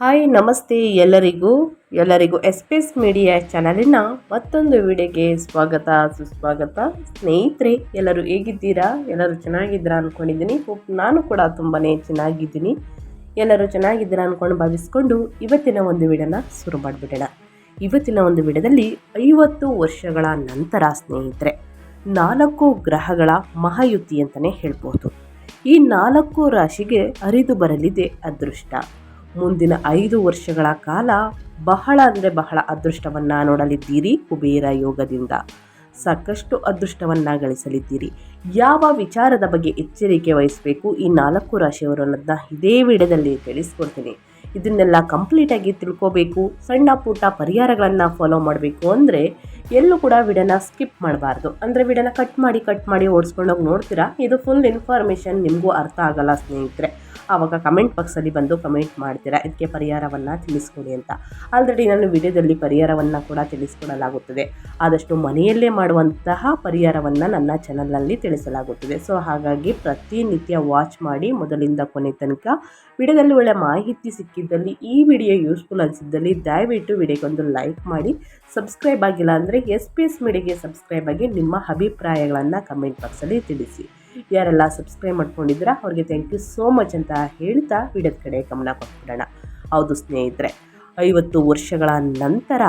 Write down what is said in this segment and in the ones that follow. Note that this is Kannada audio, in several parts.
ಹಾಯ್, ನಮಸ್ತೆ ಎಲ್ಲರಿಗೂ. ಎಲ್ಲರಿಗೂ ಎಸ್ ಮೀಡಿಯಾ ಚಾನಲಿನ ಮತ್ತೊಂದು ವಿಡಿಯೋಗೆ ಸ್ವಾಗತ, ಸುಸ್ವಾಗತ. ಸ್ನೇಹಿತರೆ, ಎಲ್ಲರೂ ಹೇಗಿದ್ದೀರಾ? ಎಲ್ಲರೂ ಚೆನ್ನಾಗಿದ್ದೀರಾ ಅಂದ್ಕೊಂಡಿದ್ದೀನಿ ನಾನು ಕೂಡ ತುಂಬಾ ಚೆನ್ನಾಗಿದ್ದೀನಿ. ಎಲ್ಲರೂ ಚೆನ್ನಾಗಿದ್ದೀರಾ ಅಂದ್ಕೊಂಡು ಭಾವಿಸ್ಕೊಂಡು ಇವತ್ತಿನ ಒಂದು ವಿಡಿಯೋನ ಶುರು ಮಾಡಿಬಿಡೋಣ. ಇವತ್ತಿನ ಒಂದು ವಿಡಿಯೋದಲ್ಲಿ ಐವತ್ತು ವರ್ಷಗಳ ನಂತರ, ಸ್ನೇಹಿತರೆ, ನಾಲ್ಕು ಗ್ರಹಗಳ ಮಹಾಯುತಿ ಅಂತಲೇ ಹೇಳ್ಬೋದು. ಈ ನಾಲ್ಕು ರಾಶಿಗೆ ಹರಿದು ಬರಲಿದೆ ಅದೃಷ್ಟ. ಮುಂದಿನ ಐದು ವರ್ಷಗಳ ಕಾಲ ಬಹಳ ಅಂದರೆ ಬಹಳ ಅದೃಷ್ಟವನ್ನು ನೋಡಲಿದ್ದೀರಿ ಕುಬೇರ ಯೋಗದಿಂದ. ಸಾಕಷ್ಟು ಅದೃಷ್ಟವನ್ನು ಗಳಿಸಲಿದ್ದೀರಿ. ಯಾವ ವಿಚಾರದ ಬಗ್ಗೆ ಎಚ್ಚರಿಕೆ ವಹಿಸಬೇಕು? ಈ ನಾಲ್ಕು ರಾಶಿಯವರು ಅನ್ನೋದನ್ನ ಇದೇ ವಿಡಿಯೋದಲ್ಲಿ ತಿಳಿಸ್ಕೊಡ್ತೀನಿ. ಇದನ್ನೆಲ್ಲ ಕಂಪ್ಲೀಟಾಗಿ ತಿಳ್ಕೋಬೇಕು. ಸಣ್ಣ ಪುಟ್ಟ ಪರಿಹಾರಗಳನ್ನು ಫಾಲೋ ಮಾಡಬೇಕು ಅಂದರೆ ಎಲ್ಲೂ ಕೂಡ ವಿಡನ ಸ್ಕಿಪ್ ಮಾಡಬಾರ್ದು. ಅಂದರೆ ವಿಡನ ಕಟ್ ಮಾಡಿ ಕಟ್ ಮಾಡಿ ಓಡಿಸ್ಕೊಂಡೋಗಿ ನೋಡ್ತೀರಾ? ಇದು ಫುಲ್ ಇನ್ಫಾರ್ಮೇಷನ್ ನಿಮಗೂ ಅರ್ಥ ಆಗಲ್ಲ ಸ್ನೇಹಿತರೆ. ಆವಾಗ ಕಮೆಂಟ್ ಬಾಕ್ಸಲ್ಲಿ ಬಂದು ಕಮೆಂಟ್ ಮಾಡ್ತೀರಾ? ಇದಕ್ಕೆ ಪರಿಹಾರವನ್ನು ತಿಳಿಸ್ಕೊಡಿ ಅಂತ. ಆಲ್ರೆಡಿ ನಾನು ವಿಡಿಯೋದಲ್ಲಿ ಪರಿಹಾರವನ್ನು ಕೂಡ ತಿಳಿಸ್ಕೊಡಲಾಗುತ್ತದೆ. ಆದಷ್ಟು ಮನೆಯಲ್ಲೇ ಮಾಡುವಂತಹ ಪರಿಹಾರವನ್ನು ನನ್ನ ಚಾನಲ್ನಲ್ಲಿ ತಿಳಿಸಲಾಗುತ್ತದೆ. ಸೊ ಹಾಗಾಗಿ ಪ್ರತಿನಿತ್ಯ ವಾಚ್ ಮಾಡಿ ಮೊದಲಿಂದ ಕೊನೆ ತನಕ ವಿಡಿಯೋದಲ್ಲಿ ಒಳ್ಳೆ ಮಾಹಿತಿ ಸಿಕ್ಕಿದ್ದಲ್ಲಿ ಈ ವಿಡಿಯೋ ಯೂಸ್ಫುಲ್ ಅನಿಸಿದ್ದಲ್ಲಿ ದಯವಿಟ್ಟು ವಿಡಿಯೋಗೊಂದು ಲೈಕ್ ಮಾಡಿ. ಸಬ್ಸ್ಕ್ರೈಬ್ ಆಗಿಲ್ಲ ಅಂದರೆ ಎಸ್ ಪಿ ಎಸ್ ಮೀಡಿಯಾಗೆ ಸಬ್ಸ್ಕ್ರೈಬ್ ಆಗಿ ನಿಮ್ಮ ಅಭಿಪ್ರಾಯಗಳನ್ನು ಕಮೆಂಟ್ ಬಾಕ್ಸಲ್ಲಿ ತಿಳಿಸಿ. ಯಾರೆಲ್ಲ ಸಬ್ಸ್ಕ್ರೈಬ್ ಮಾಡ್ಕೊಂಡಿದ್ದೀರಾ ಅವ್ರಿಗೆ ಥ್ಯಾಂಕ್ ಯು ಸೋ ಮಚ್ ಅಂತ ಹೇಳ್ತಾ ವಿಡಿಯೋದ ಕಡೆ ಗಮನ ಕೊಟ್ಬಿಡೋಣ. ಹೌದು ಸ್ನೇಹಿತರೆ, ಐವತ್ತು ವರ್ಷಗಳ ನಂತರ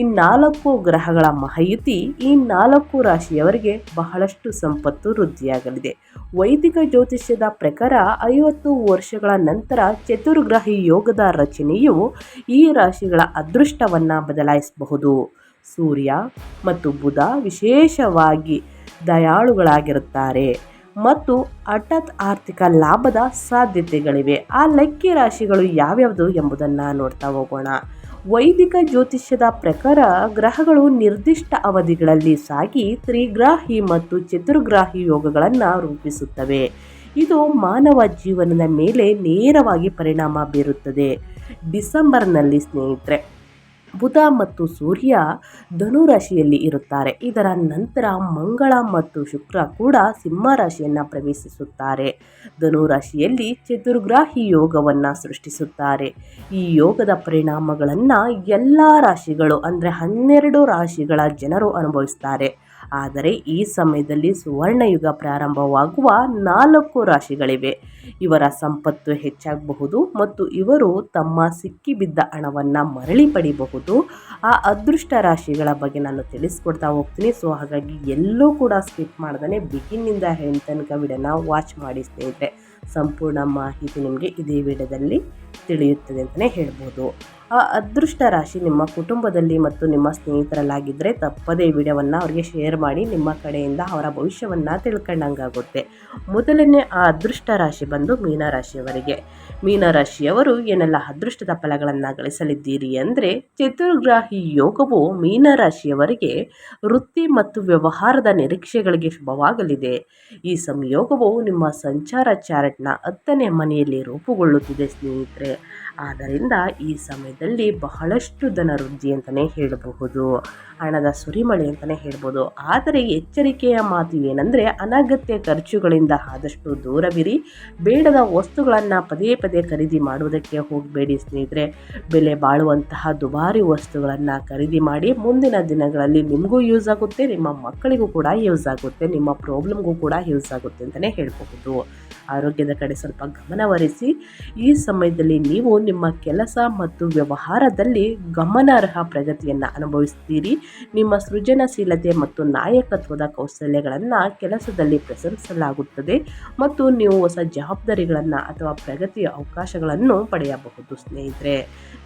ಈ ನಾಲ್ಕು ಗ್ರಹಗಳ ಮಾಹಿತಿ ಈ ನಾಲ್ಕು ರಾಶಿಯವರಿಗೆ ಬಹಳಷ್ಟು ಸಂಪತ್ತು ವೃದ್ಧಿಯಾಗಲಿದೆ. ವೈದಿಕ ಜ್ಯೋತಿಷ್ಯದ ಪ್ರಕಾರ ಐವತ್ತು ವರ್ಷಗಳ ನಂತರ ಚತುರ್ಗ್ರಹಿ ಯೋಗದ ರಚನೆಯು ಈ ರಾಶಿಗಳ ಅದೃಷ್ಟವನ್ನು ಬದಲಾಯಿಸಬಹುದು. ಸೂರ್ಯ ಮತ್ತು ಬುಧ ವಿಶೇಷವಾಗಿ ದಯಾಳುಗಳಾಗಿರುತ್ತಾರೆ. ಮತ್ತು ಹಠಾತ್ ಆರ್ಥಿಕ ಲಾಭದ ಸಾಧ್ಯತೆಗಳಿವೆ. ಆ ಲಕ್ಕಿ ರಾಶಿಗಳು ಯಾವ್ಯಾವುದು ಎಂಬುದನ್ನು ನೋಡ್ತಾ ಹೋಗೋಣ. ವೈದಿಕ ಜ್ಯೋತಿಷ್ಯದ ಪ್ರಕಾರ ಗ್ರಹಗಳು ನಿರ್ದಿಷ್ಟ ಅವಧಿಗಳಲ್ಲಿ ಸಾಗಿ ತ್ರಿಗ್ರಾಹಿ ಮತ್ತು ಚತುರ್ಗ್ರಾಹಿ ಯೋಗಗಳನ್ನು ರೂಪಿಸುತ್ತವೆ. ಇದು ಮಾನವ ಜೀವನದ ಮೇಲೆ ನೇರವಾಗಿ ಪರಿಣಾಮ ಬೀರುತ್ತದೆ. ಡಿಸೆಂಬರ್ನಲ್ಲಿ ಸ್ನೇಹಿತರೆ ಬುಧ ಮತ್ತು ಸೂರ್ಯ ಧನುರಾಶಿಯಲ್ಲಿ ಇರುತ್ತಾರೆ. ಇದರ ನಂತರ ಮಂಗಳ ಮತ್ತು ಶುಕ್ರ ಕೂಡ ಸಿಂಹ ರಾಶಿಯನ್ನು ಪ್ರವೇಶಿಸುತ್ತಾರೆ. ಧನುರಾಶಿಯಲ್ಲಿ ಚತುರ್ಗ್ರಾಹಿ ಯೋಗವನ್ನು ಸೃಷ್ಟಿಸುತ್ತಾರೆ. ಈ ಯೋಗದ ಪರಿಣಾಮಗಳನ್ನು ಎಲ್ಲ ರಾಶಿಗಳು ಅಂದರೆ ಹನ್ನೆರಡು ರಾಶಿಗಳ ಜನರು ಅನುಭವಿಸ್ತಾರೆ. ಆದರೆ ಈ ಸಮಯದಲ್ಲಿ ಸುವರ್ಣಯುಗ ಪ್ರಾರಂಭವಾಗುವ ನಾಲ್ಕು ರಾಶಿಗಳಿವೆ. ಇವರ ಸಂಪತ್ತು ಹೆಚ್ಚಾಗಬಹುದು ಮತ್ತು ಇವರು ತಮ್ಮ ಸಿಕ್ಕಿಬಿದ್ದ ಹಣವನ್ನು ಮರಳಿ ಪಡಿಬಹುದು. ಆ ಅದೃಷ್ಟ ರಾಶಿಗಳ ಬಗ್ಗೆ ನಾನು ತಿಳಿಸ್ಕೊಡ್ತಾ ಹೋಗ್ತೀನಿ. ಸೊ ಹಾಗಾಗಿ ಎಲ್ಲೂ ಕೂಡ ಸ್ಕಿಪ್ ಮಾಡ್ದೇ ಬಿಗಿನಿಂದ ಹೆಣ್ ತನಕ ವಿಡಿಯೋನ ವಾಚ್ ಮಾಡಿ ಸ್ನೇಹಿತರೆ. ಸಂಪೂರ್ಣ ಮಾಹಿತಿ ನಿಮಗೆ ಇದೇ ವಿಡಿಯೋದಲ್ಲಿ ತಿಳಿಯುತ್ತದೆ ಅಂತಲೇ ಹೇಳ್ಬೋದು. ಆ ಅದೃಷ್ಟ ರಾಶಿ ನಿಮ್ಮ ಕುಟುಂಬದಲ್ಲಿ ಮತ್ತು ನಿಮ್ಮ ಸ್ನೇಹಿತರಲ್ಲಾಗಿದ್ದರೆ ತಪ್ಪದೇ ವಿಡಿಯೋವನ್ನು ಅವರಿಗೆ ಶೇರ್ ಮಾಡಿ, ನಿಮ್ಮ ಕಡೆಯಿಂದ ಅವರ ಭವಿಷ್ಯವನ್ನು ತಿಳ್ಕೊಂಡಂಗಾಗುತ್ತೆ. ಮೊದಲನೇ ಆ ಅದೃಷ್ಟ ರಾಶಿ ಬಂದು ಮೀನರಾಶಿಯವರಿಗೆ ಮೀನರಾಶಿಯವರು ಏನೆಲ್ಲ ಅದೃಷ್ಟದ ಫಲಗಳನ್ನು ಗಳಿಸಲಿದ್ದೀರಿ ಅಂದರೆ ಚತುರ್ಗ್ರಾಹಿ ಯೋಗವು ಮೀನರಾಶಿಯವರಿಗೆ ವೃತ್ತಿ ಮತ್ತು ವ್ಯವಹಾರದ ನಿರೀಕ್ಷೆಗಳಿಗೆ ಶುಭವಾಗಲಿದೆ. ಈ ಸಂಯೋಗವು ನಿಮ್ಮ ಸಂಚಾರ ಚಾರ್ಟ್ನ ಹತ್ತನೇ ಮನೆಯಲ್ಲಿ ರೂಪುಗೊಳ್ಳುತ್ತಿದೆ ಸ್ನೇಹಿತರೆ. ಆದ್ದರಿಂದ ಈ ಸಮಯದಲ್ಲಿ ಬಹಳಷ್ಟು ಧನ ವೃದ್ಧಿ ಅಂತಲೇ ಹೇಳಬಹುದು. ಹಣದ ಸುರಿಮಳೆ ಅಂತಲೇ ಹೇಳ್ಬೋದು. ಆದರೆ ಎಚ್ಚರಿಕೆಯ ಮಾತು ಏನಂದರೆ, ಅನಗತ್ಯ ಖರ್ಚುಗಳಿಂದ ಆದಷ್ಟು ದೂರವಿರಿ. ಬೇಡದ ವಸ್ತುಗಳನ್ನು ಪದೇ ಪದೇ ಖರೀದಿ ಮಾಡುವುದಕ್ಕೆ ಹೋಗಬೇಡಿ ಸ್ನೇಹಿತರೆ. ಬೆಲೆ ಬಾಳುವಂತಹ ದುಬಾರಿ ವಸ್ತುಗಳನ್ನು ಖರೀದಿ ಮಾಡಿ ಮುಂದಿನ ದಿನಗಳಲ್ಲಿ ನಿಮಗೂ ಯೂಸ್ ಆಗುತ್ತೆ, ನಿಮ್ಮ ಮಕ್ಕಳಿಗೂ ಕೂಡ ಯೂಸ್ ಆಗುತ್ತೆ, ನಿಮ್ಮ ಪ್ರಾಬ್ಲಮ್ಗೂ ಕೂಡ ಯೂಸ್ ಆಗುತ್ತೆ ಅಂತಲೇ ಹೇಳಬಹುದು. ಆರೋಗ್ಯದ ಕಡೆ ಸ್ವಲ್ಪ ಗಮನವರಿಸಿ ಈ ಸಮಯದಲ್ಲಿ ನೀವು ನಿಮ್ಮ ಕೆಲಸ ಮತ್ತು ವ್ಯವಹಾರದಲ್ಲಿ ಗಮನಾರ್ಹ ಪ್ರಗತಿಯನ್ನು ಅನುಭವಿಸ್ತೀರಿ. ನಿಮ್ಮ ಸೃಜನಶೀಲತೆ ಮತ್ತು ನಾಯಕತ್ವದ ಕೌಶಲ್ಯಗಳನ್ನು ಕೆಲಸದಲ್ಲಿ ಪ್ರಶಂಸಲಾಗುತ್ತದೆ ಮತ್ತು ನೀವು ಹೊಸ ಜವಾಬ್ದಾರಿಗಳನ್ನು ಅಥವಾ ಪ್ರಗತಿಯ ಅವಕಾಶಗಳನ್ನು ಪಡೆಯಬಹುದು, ಸ್ನೇಹಿತರೆ.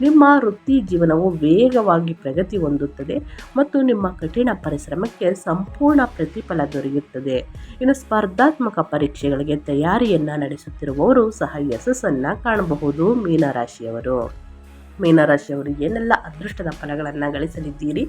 ನಿಮ್ಮ ವೃತ್ತಿ ಜೀವನವು ವೇಗವಾಗಿ ಪ್ರಗತಿ ಹೊಂದುತ್ತದೆ ಮತ್ತು ನಿಮ್ಮ ಕಠಿಣ ಪರಿಶ್ರಮಕ್ಕೆ ಸಂಪೂರ್ಣ ಪ್ರತಿಫಲ ದೊರೆಯುತ್ತದೆ. ಇನ್ನು ಸ್ಪರ್ಧಾತ್ಮಕ ಪರೀಕ್ಷೆಗಳಿಗೆ ತಯಾರಿಯನ್ನು ನಡೆಸುತ್ತಿರುವವರು ಸಹ ಯಶಸ್ಸನ್ನು ಕಾಣಬಹುದು. ಮೀನರಾಶಿಯವರು ಮೀನರಾಶಿಯವರು ಏನೆಲ್ಲ ಅದೃಷ್ಟದ ಫಲಗಳನ್ನು ಗಳಿಸಲಿದ್ದೀರಿ,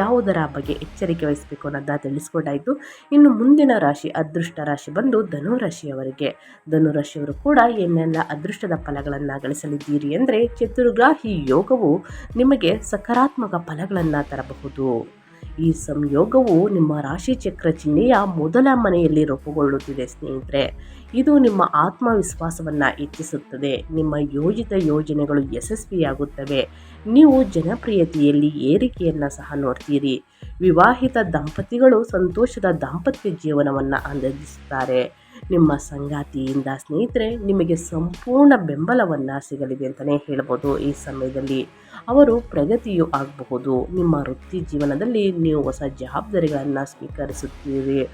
ಯಾವುದರ ಬಗ್ಗೆ ಎಚ್ಚರಿಕೆ ವಹಿಸಬೇಕು ಅನ್ನೋದ ತಿಳಿಸ್ಕೊಟ್ಟಾಯಿತು ಇನ್ನು ಮುಂದಿನ ರಾಶಿ ಅದೃಷ್ಟ ರಾಶಿ ಬಂದು ಧನುರಾಶಿಯವರಿಗೆ ಧನುರಾಶಿಯವರು ಕೂಡ ಏನೆಲ್ಲ ಅದೃಷ್ಟದ ಫಲಗಳನ್ನು ಗಳಿಸಲಿದ್ದೀರಿ ಅಂದರೆ, ಚತುರ್ಗ್ರಾಹಿ ಯೋಗವು ನಿಮಗೆ ಸಕಾರಾತ್ಮಕ ಫಲಗಳನ್ನು ತರಬಹುದು. ಈ ಸಂಯೋಗವು ನಿಮ್ಮ ರಾಶಿ ಚಕ್ರ ಚಿಹ್ನೆಯ ಮೊದಲ ಮನೆಯಲ್ಲಿ ರೂಪುಗೊಳ್ಳುತ್ತಿದೆ, ಸ್ನೇಹಿತರೆ. ಇದು ನಿಮ್ಮ ಆತ್ಮವಿಶ್ವಾಸವನ್ನು ಹೆಚ್ಚಿಸುತ್ತದೆ. ನಿಮ್ಮ ಯೋಜಿತ ಯೋಜನೆಗಳು ಯಶಸ್ವಿಯಾಗುತ್ತವೆ. ನೀವು ಜನಪ್ರಿಯತೆಯಲ್ಲಿ ಏರಿಕೆಯನ್ನು ಸಹ ನೋಡ್ತೀರಿ. ವಿವಾಹಿತ ದಂಪತಿಗಳು ಸಂತೋಷದ ದಾಂಪತ್ಯ ಜೀವನವನ್ನು ಆನಂದಿಸುತ್ತಾರೆ. ನಿಮ್ಮ ಸಂಗಾತಿಯಿಂದ ಸ್ನೇಹಿತರೆ, ನಿಮಗೆ ಸಂಪೂರ್ಣ ಬೆಂಬಲವನ್ನು ಸಿಗಲಿದೆ ಅಂತಲೇ ಹೇಳ್ಬೋದು ಈ ಸಮಯದಲ್ಲಿ. ಅವರು ಪ್ರಗತಿಯೂ ಆಗಬಹುದು. ನಿಮ್ಮ ವೃತ್ತಿ ಜೀವನದಲ್ಲಿ ನೀವು ಹೊಸ ಜವಾಬ್ದಾರಿಗಳನ್ನು ಸ್ವೀಕರಿಸುತ್ತೀರಿ.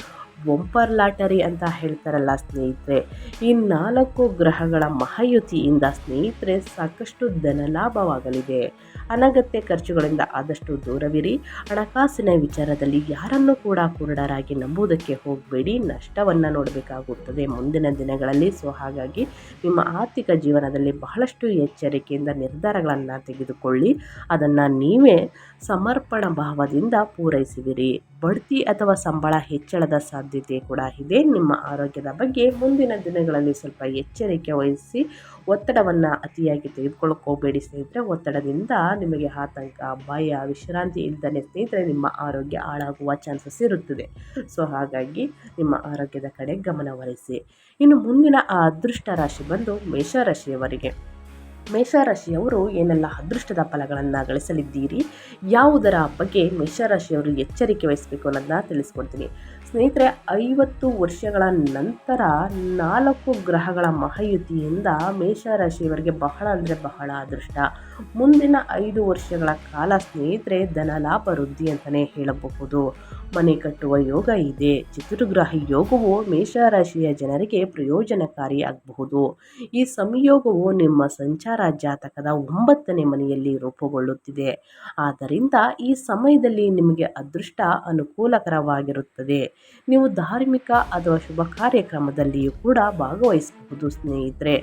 ಬೊಂಪರ್ ಲಾಟರಿ ಅಂತ ಹೇಳ್ತಾರಲ್ಲ ಸ್ನೇಹಿತರೆ. ಈ ನಾಲ್ಕು ಗ್ರಹಗಳ ಮಹಾಯುತಿಯಿಂದ ಸ್ನೇಹಿತರೆ ಸಾಕಷ್ಟು ಧನಲಾಭವಾಗಲಿದೆ ಅನಗತ್ಯ ಖರ್ಚುಗಳಿಂದ ಆದಷ್ಟು ದೂರವಿರಿ. ಹಣಕಾಸಿನ ವಿಚಾರದಲ್ಲಿ ಯಾರನ್ನು ಕೂಡ ಕುರುಡರಾಗಿ ನಂಬುವುದಕ್ಕೆ ಹೋಗಬೇಡಿ. ನಷ್ಟವನ್ನು ನೋಡಬೇಕಾಗುತ್ತದೆ. ಮುಂದಿನ ದಿನಗಳಲ್ಲಿ ಸೊ ಹಾಗಾಗಿ ನಿಮ್ಮ ಆರ್ಥಿಕ ಜೀವನದಲ್ಲಿ ಬಹಳಷ್ಟು ಎಚ್ಚರಿಕೆಯಿಂದ ನಿರ್ಧಾರಗಳನ್ನು ತೆಗೆದುಕೊಳ್ಳಿ. ಅದನ್ನು ನೀವೇ ಸಮರ್ಪಣ ಭಾವದಿಂದ ಪೂರೈಸುವಿರಿ. ಬಡ್ತಿ ಅಥವಾ ಸಂಬಳ ಹೆಚ್ಚಳದ ಸಾಧ್ಯತೆ ಕೂಡ ಇದೆ. ನಿಮ್ಮ ಆರೋಗ್ಯದ ಬಗ್ಗೆ ಮುಂದಿನ ದಿನಗಳಲ್ಲಿ ಸ್ವಲ್ಪ ಎಚ್ಚರಿಕೆ ವಹಿಸಿ ಒತ್ತಡವನ್ನು ಅತಿಯಾಗಿ ತೆಗೆದುಕೊಳ್ಳೋಕೆ ಹೋಗಬೇಡಿ ಸ್ನೇಹಿತರೆ. ಒತ್ತಡದಿಂದ ನಿಮಗೆ ಆತಂಕ, ಭಯ, ವಿಶ್ರಾಂತಿ ಇಲ್ಲದೇ ಸ್ನೇಹಿತರೆ ನಿಮ್ಮ ಆರೋಗ್ಯ ಹಾಳಾಗುವ ಚಾನ್ಸಸ್ ಇರುತ್ತದೆ. ಸೊ, ಹಾಗಾಗಿ ನಿಮ್ಮ ಆರೋಗ್ಯದ ಕಡೆ ಗಮನವಹಿಸಿ ಇನ್ನು ಮುಂದಿನ ಅದೃಷ್ಟ ರಾಶಿ ಬಂದು ಮೇಷರಾಶಿಯವರಿಗೆ ಮೇಷರಾಶಿಯವರು ಏನೆಲ್ಲ ಅದೃಷ್ಟದ ಫಲಗಳನ್ನು ಗಳಿಸಲಿದ್ದೀರಿ? ಯಾವುದರ ಬಗ್ಗೆ ಮೇಷರಾಶಿಯವರು ಎಚ್ಚರಿಕೆ ವಹಿಸಬೇಕು ಅನ್ನೋದನ್ನ ತಿಳಿಸ್ಕೊಡ್ತೀನಿ. ಸ್ನೇಹಿತರೆ, ಐವತ್ತು ವರ್ಷಗಳ ನಂತರ ನಾಲ್ಕು ಗ್ರಹಗಳ ಮಹಾಯುತಿಯಿಂದ ಮೇಷರಾಶಿಯವರಿಗೆ ಬಹಳ ಅಂದರೆ ಬಹಳ ಅದೃಷ್ಟ. ಮುಂದಿನ ಐದು ವರ್ಷಗಳ ಕಾಲ ಸ್ನೇಹಿತರೆ, ಧನ ಲಾಭ, ವೃದ್ಧಿ ಅಂತಲೇ ಹೇಳಬಹುದು. ಮನೆ ಕಟ್ಟುವ ಯೋಗ ಇದೆ. ಚತುರ್ಗ್ರಹ ಯೋಗವು ಮೇಷರಾಶಿಯ ಜನರಿಗೆ ಪ್ರಯೋಜನಕಾರಿಯಾಗಬಹುದು ಈ ಸಂಯೋಗವು ನಿಮ್ಮ ಸಂಚಾರ ಜಾತಕದ ಒಂಬತ್ತನೇ ಮನೆಯಲ್ಲಿ ರೂಪುಗೊಳ್ಳುತ್ತಿದೆ. ಆದ್ದರಿಂದ ಈ ಸಮಯದಲ್ಲಿ ನಿಮಗೆ ಅದೃಷ್ಟ ಅನುಕೂಲಕರವಾಗಿರುತ್ತದೆ. ನೀವು ಧಾರ್ಮಿಕ ಅಥವಾ ಶುಭ ಕಾರ್ಯಕ್ರಮದಲ್ಲಿಯೂ ಕೂಡ ಭಾಗವಹಿಸಬಹುದು, ಸ್ನೇಹಿತರೆ.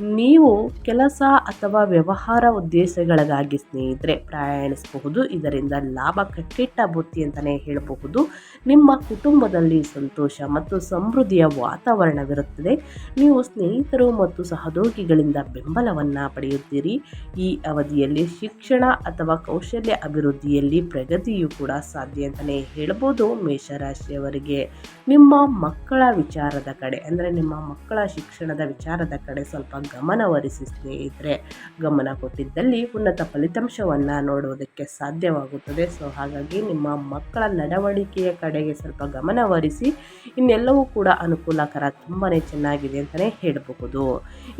ನೀವು ಕೆಲಸ ಅಥವಾ ವ್ಯವಹಾರ ಉದ್ದೇಶಗಳಿಗಾಗಿ ಸ್ನೇಹಿತರೆ ಪ್ರಯಾಣಿಸಬಹುದು. ಇದರಿಂದ ಲಾಭ ಕಟ್ಟಿಟ್ಟ ಬುತ್ತಿ ಅಂತಲೇ ಹೇಳಬಹುದು. ನಿಮ್ಮ ಕುಟುಂಬದಲ್ಲಿ ಸಂತೋಷ ಮತ್ತು ಸಮೃದ್ಧಿಯ ವಾತಾವರಣವಿರುತ್ತದೆ. ನೀವು ಸ್ನೇಹಿತರು ಮತ್ತು ಸಹೋದ್ಯೋಗಿಗಳಿಂದ ಬೆಂಬಲವನ್ನು ಪಡೆಯುತ್ತೀರಿ. ಈ ಅವಧಿಯಲ್ಲಿ ಶಿಕ್ಷಣ ಅಥವಾ ಕೌಶಲ್ಯ ಅಭಿವೃದ್ಧಿಯಲ್ಲಿ ಪ್ರಗತಿಯೂ ಕೂಡ ಸಾಧ್ಯ ಅಂತಲೇ ಹೇಳ್ಬೋದು ಮೇಷರಾಶಿಯವರಿಗೆ ನಿಮ್ಮ ಮಕ್ಕಳ ವಿಚಾರದ ಕಡೆ, ಅಂದರೆ ನಿಮ್ಮ ಮಕ್ಕಳ ಶಿಕ್ಷಣದ ವಿಚಾರದ ಕಡೆ ಸ್ವಲ್ಪ ಗಮನವಹಿಸಿ ಸ್ನೇಹಿತರೆ, ಗಮನ ಕೊಟ್ಟಿದ್ದಲ್ಲಿ ಉನ್ನತ ಫಲಿತಾಂಶವನ್ನು ನೋಡುವುದಕ್ಕೆ ಸಾಧ್ಯವಾಗುತ್ತದೆ. ಸೊ ಹಾಗಾಗಿ ನಿಮ್ಮ ಮಕ್ಕಳ ನಡವಳಿಕೆಯ ಕಡೆಗೆ ಸ್ವಲ್ಪ ಗಮನವರಿಸಿ ಇನ್ನೆಲ್ಲವೂ ಕೂಡ ಅನುಕೂಲಕರ ತುಂಬಾ ಚೆನ್ನಾಗಿದೆ ಅಂತಲೇ ಹೇಳಬಹುದು.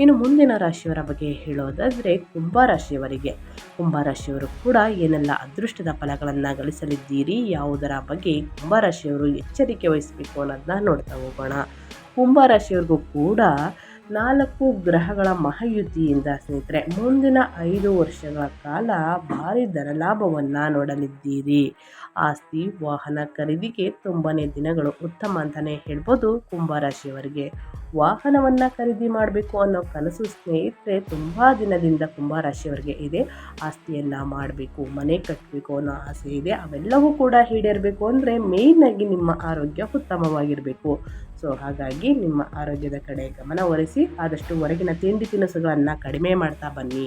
ಇನ್ನು ಮುಂದಿನ ರಾಶಿಯವರ ಬಗ್ಗೆ ಹೇಳೋದಾದರೆ ಕುಂಭರಾಶಿಯವರಿಗೆ ಕುಂಭರಾಶಿಯವರು ಕೂಡ ಏನೆಲ್ಲ ಅದೃಷ್ಟದ ಫಲಗಳನ್ನು ಗಳಿಸಲಿದ್ದೀರಿ, ಯಾವುದರ ಬಗ್ಗೆ ಕುಂಭರಾಶಿಯವರು ಎಚ್ಚರಿಕೆ ವಹಿಸಬೇಕು ಅನ್ನೋದನ್ನ ನೋಡ್ತಾ ಹೋಗೋಣ. ಕುಂಭ ರಾಶಿಯವ್ರಿಗೂ ಕೂಡ ನಾಲ್ಕು ಗ್ರಹಗಳ ಮಹಾಯುತಿಯಿಂದ ಸ್ನೇಹಿತರೆ, ಮುಂದಿನ ಐದು ವರ್ಷಗಳ ಕಾಲ ಭಾರಿ ಧನಲಾಭವನ್ನು ನೋಡಲಿದ್ದೀರಿ. ಆಸ್ತಿ, ವಾಹನ ಖರೀದಿಗೆ ತುಂಬಾ ದಿನಗಳು ಉತ್ತಮ ಅಂತಲೇ ಹೇಳ್ಬೋದು ಕುಂಭರಾಶಿಯವರಿಗೆ. ವಾಹನವನ್ನು ಖರೀದಿ ಮಾಡಬೇಕು ಅನ್ನೋ ಕನಸು ಸ್ನೇಹಿತರೆ ತುಂಬ ದಿನದಿಂದ ಕುಂಭರಾಶಿಯವರಿಗೆ ಇದೆ. ಆಸ್ತಿಯನ್ನು ಮಾಡಬೇಕು, ಮನೆ ಕಟ್ಟಬೇಕು ಅನ್ನೋ ಆಸೆ ಇದೆ. ಅವೆಲ್ಲವೂ ಕೂಡ ಈಡೇರಬೇಕು ಅಂದರೆ ಮೇಯ್ನಾಗಿ ನಿಮ್ಮ ಆರೋಗ್ಯ ಉತ್ತಮವಾಗಿರಬೇಕು. ಸೊ ಹಾಗಾಗಿ ನಿಮ್ಮ ಆರೋಗ್ಯದ ಕಡೆ ಗಮನ ಒರೆಸಿ ಆದಷ್ಟು ಹೊರಗಿನ ತಿಂಡಿ ತಿನಿಸುಗಳನ್ನು ಕಡಿಮೆ ಮಾಡ್ತಾ ಬನ್ನಿ.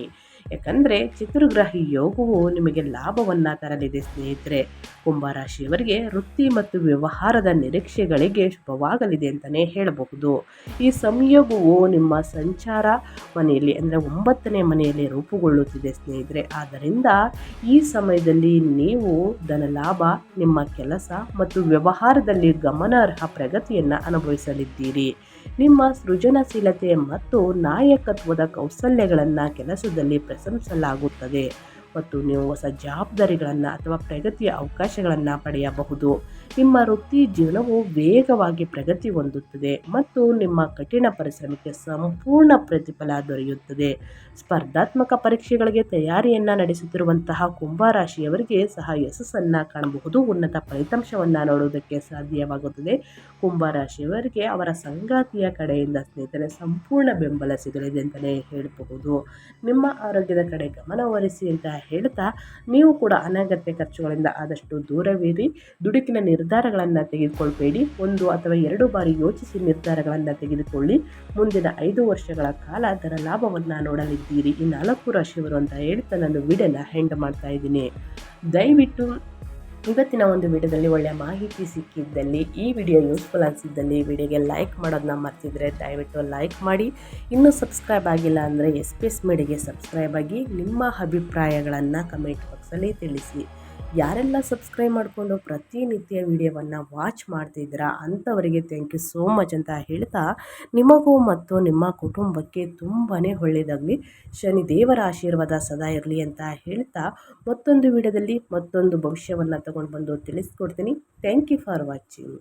ಯಾಕಂದರೆ ಚತುರ್ಗ್ರಹಿ ಯೋಗವು ನಿಮಗೆ ಲಾಭವನ್ನು ತರಲಿದೆ ಸ್ನೇಹಿತರೆ. ಕುಂಭರಾಶಿಯವರಿಗೆ ವೃತ್ತಿ ಮತ್ತು ವ್ಯವಹಾರದ ನಿರೀಕ್ಷೆಗಳಿಗೆ ಶುಭವಾಗಲಿದೆ ಅಂತಲೇ ಹೇಳಬಹುದು. ಈ ಸಂಯೋಗವು ನಿಮ್ಮ ಸಂಚಾರ ಮನೆಯಲ್ಲಿ ಅಂದರೆ ಒಂಬತ್ತನೇ ಮನೆಯಲ್ಲಿ ರೂಪುಗೊಳ್ಳುತ್ತಿದೆ ಸ್ನೇಹಿತರೆ. ಆದ್ದರಿಂದ ಈ ಸಮಯದಲ್ಲಿ ನೀವು ಧನಲಾಭ, ನಿಮ್ಮ ಕೆಲಸ ಮತ್ತು ವ್ಯವಹಾರದಲ್ಲಿ ಗಮನಾರ್ಹ ಪ್ರಗತಿಯನ್ನು ಅನುಭವಿಸಲಿದ್ದೀರಿ. ನಿಮ್ಮ ಸೃಜನಶೀಲತೆ ಮತ್ತು ನಾಯಕತ್ವದ ಕೌಶಲ್ಯಗಳನ್ನು ಕೆಲಸದಲ್ಲಿ ಪ್ರಶಂಸಲಾಗುತ್ತದೆ. ಮತ್ತು ನೀವು ಹೊಸ ಜವಾಬ್ದಾರಿಗಳನ್ನು ಅಥವಾ ಪ್ರಗತಿಯ ಅವಕಾಶಗಳನ್ನು ಪಡೆಯಬಹುದು. ನಿಮ್ಮ ವೃತ್ತಿ ಜೀವನವು ವೇಗವಾಗಿ ಪ್ರಗತಿ ಹೊಂದುತ್ತದೆ ಮತ್ತು ನಿಮ್ಮ ಕಠಿಣ ಪರಿಶ್ರಮಕ್ಕೆ ಸಂಪೂರ್ಣ ಪ್ರತಿಫಲ ದೊರೆಯುತ್ತದೆ. ಸ್ಪರ್ಧಾತ್ಮಕ ಪರೀಕ್ಷೆಗಳಿಗೆ ತಯಾರಿಯನ್ನು ನಡೆಸುತ್ತಿರುವಂತಹ ಕುಂಭರಾಶಿಯವರಿಗೆ ಸಹ ಯಶಸ್ಸನ್ನು ಕಾಣಬಹುದು. ಉನ್ನತ ಫಲಿತಾಂಶವನ್ನು ನೋಡುವುದಕ್ಕೆ ಸಾಧ್ಯವಾಗುತ್ತದೆ. ಕುಂಭರಾಶಿಯವರಿಗೆ ಅವರ ಸಂಗಾತಿಯ ಕಡೆಯಿಂದ ಸ್ನೇಹಿತರೆ ಸಂಪೂರ್ಣ ಬೆಂಬಲ ಸಿಗಲಿದೆ ಅಂತಲೇ ಹೇಳಬಹುದು. ನಿಮ್ಮ ಆರೋಗ್ಯದ ಕಡೆ ಗಮನವಹಿಸಿ ಅಂತ ಹೇಳ್ತಾ, ನೀವು ಕೂಡ ಅನಗತ್ಯ ಖರ್ಚುಗಳಿಂದ ಆದಷ್ಟು ದೂರವಿರಿ. ದುಡುಕಿನ ನಿರ್ಧಾರಗಳನ್ನು ತೆಗೆದುಕೊಳ್ಬೇಡಿ. ಒಂದು ಅಥವಾ ಎರಡು ಬಾರಿ ಯೋಚಿಸಿ ನಿರ್ಧಾರಗಳನ್ನು ತೆಗೆದುಕೊಳ್ಳಿ. ಮುಂದಿನ ಐದು ವರ್ಷಗಳ ಕಾಲ ಅದರ ಲಾಭವನ್ನು ನೋಡಲಿದ್ದೀರಿ. ಈ ನಾಲ್ಕು ರಾಶಿಯವರು ಅಂತ ಹೇಳ್ತಾ ನಾನು ವಿಡಿಯೋನ ಹೆಂಡ್ ಮಾಡ್ತಾ ಇದ್ದೀನಿ. ದಯವಿಟ್ಟು ಇವತ್ತಿನ ಒಂದು ವಿಡಿಯೋದಲ್ಲಿ ಒಳ್ಳೆಯ ಮಾಹಿತಿ ಸಿಕ್ಕಿದ್ದಲ್ಲಿ, ಈ ವಿಡಿಯೋ ಯೂಸ್ಫುಲ್ ಅನಿಸಿದ್ದಲ್ಲಿ, ವಿಡಿಯೋಗೆ ಲೈಕ್ ಮಾಡೋದನ್ನ ಮರ್ತಿದ್ರೆ ದಯವಿಟ್ಟು ಲೈಕ್ ಮಾಡಿ. ಇನ್ನೂ ಸಬ್ಸ್ಕ್ರೈಬ್ ಆಗಿಲ್ಲ ಅಂದರೆ ಎಸ್ ಪಿ ಎಸ್ ಮೀಡಿಯಾಗೆ ಸಬ್ಸ್ಕ್ರೈಬ್ ಆಗಿ ನಿಮ್ಮ ಅಭಿಪ್ರಾಯಗಳನ್ನು ಕಮೆಂಟ್ ಬಾಕ್ಸಲ್ಲಿ ತಿಳಿಸಿ. ಯಾರೆಲ್ಲ ಸಬ್ಸ್ಕ್ರೈಬ್ ಮಾಡಿಕೊಂಡು ಪ್ರತಿನಿತ್ಯ ವಿಡಿಯೋವನ್ನು ವಾಚ್ ಮಾಡ್ತಿದ್ದೀರಾ ಅಂಥವರಿಗೆ ಥ್ಯಾಂಕ್ ಯು ಸೋ ಮಚ್ ಅಂತ ಹೇಳ್ತಾ ನಿಮಗೂ ಮತ್ತು ನಿಮ್ಮ ಕುಟುಂಬಕ್ಕೆ ತುಂಬಾ ಒಳ್ಳೆಯದಾಗಲಿ. ಶನಿ ದೇವರ ಆಶೀರ್ವಾದ ಸದಾ ಇರಲಿ ಅಂತ ಹೇಳ್ತಾ ಮತ್ತೊಂದು ವಿಡಿಯೋದಲ್ಲಿ ಮತ್ತೊಂದು ಭವಿಷ್ಯವನ್ನು ತಗೊಂಡು ಬಂದು ತಿಳಿಸ್ಕೊಡ್ತೀನಿ. Thank you for watching